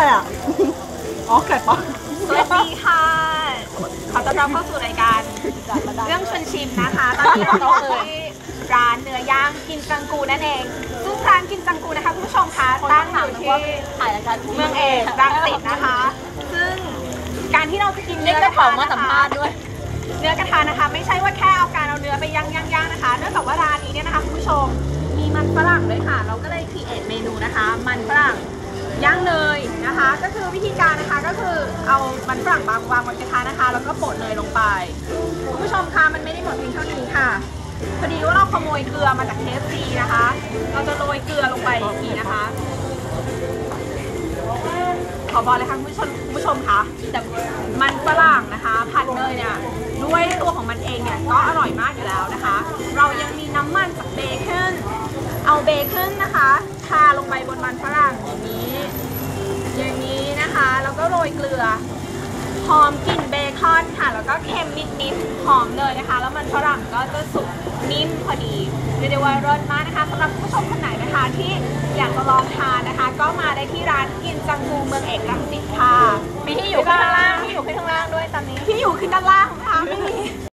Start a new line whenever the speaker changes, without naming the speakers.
อ๋อไก่ป๊อก
สวัสดีค่ะขอต้อนรับเข้าสู่รายการเรื่องชวนชิมนะคะ ตอนนี้เราอยู่ที่ร้านเนื้อย่างกินจังกูนั่นเอง ซึ่งร้านกินจังกูนะคะคุณผู้ชมคะตั้งอยู่ที่
ถ่ายรายการ
เมืองเอกรังสิตนะคะ ซึ่งการที่เราจะกิน
เรีย
เนื้
ก
อก
ก
ระ
ระ
ทะ
เป๋ามาสัม
นะคะ
ภาษณ์ด้วย
เนื้อกระทะนะคะ ไม่ใช่ว่าแค่เอาการเอาเนื้อไปย่างย่างย่างนะคะ เนื่องจากว่าร้านนี้เนี่ยนะคะคุณผู้ชมมีมันฝรั่งด้วยค่ะ เราก็เลยคีเอทเมนูนะคะ มันฝรั่งย่าง วิธีการนะคะก็คือเอามันฝรั่งวางวางบนกระทะนะคะ แล้วก็โปะเนยลงไปคุณผู้ชมคะมันไม่ได้หมดเพียงเท่านี้ค่ะพอดีว่าเราขโมยเกลือมาจากเคฟซีนะคะ เราจะโรยเกลือลงไปอีกทีนะคะ ขอบอกเลยค่ะคุณผู้ชมคุณผู้ชมคะแต่มันฝรั่งนะคะ ผัดเนยเนี่ยด้วยตัวของมันเองเนี่ยก็อร่อยมากอยู่แล้วนะคะ เรายังมีน้ำมันจากเบคอนเอาเบคอนนะคะทาลงไปบนมันฝรั่งอย่างนี้ ยเกลือ หอมกลิ่นเบคอนค่ะ แล้วก็เค็มนิดๆ หอมเลยนะคะ แล้วมันฝรั่งก็จะสุกนิ่มพอดีเรียกได้ว่าเลิศมากนะคะสำหรับผู้ชมคนไหนนะคะที่อยากจะลองทานนะคะ ก็มาได้ที่ร้านกินจังกูเมืองเอกรังสิตค่ะ
มีที่อยู่ข้างล่างที่อยู่ข้างล่างด้วยตอนนี้
ที่อยู่ขึ้นด้านล่างนะคะไม่มี